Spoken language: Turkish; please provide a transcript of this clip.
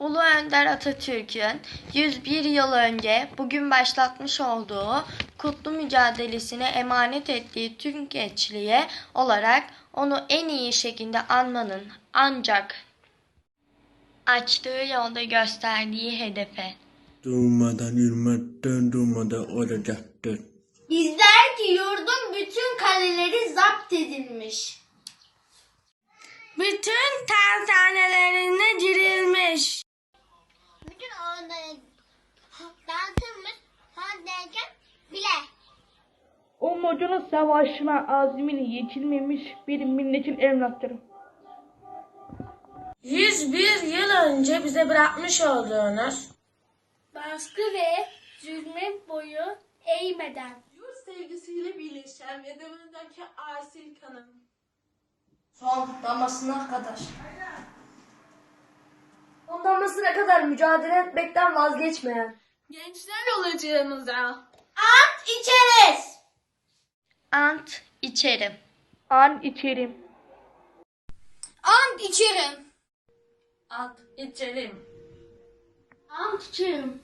Ulu Önder Atatürk'ün 101 yıl önce bugün başlatmış olduğu kutlu mücadelesine emanet ettiği tüm gençliğe olarak onu en iyi şekilde anmanın ancak açtığı yolda gösterdiği hedefe Durmadan yürümekten durmadan olacaktır. İzler ki yurdun bütün kaleleri zapt edilmiş. Umucunun savaşına azmini yetilmemiş bir milletin evlatları. 101 yıl önce bize bırakmış olduğunuz Baskı ve zulmün boyu eğmeden. Yurt sevgisiyle birleşen ve damarındaki asil kanım. Son damasına kadar. Son damasına kadar mücadele etmekten vazgeçmeyen. Gençler olacağımıza. Ant içeriz. Ant içerim. An içerim. Ant içerim. at içelim. Ant içerim.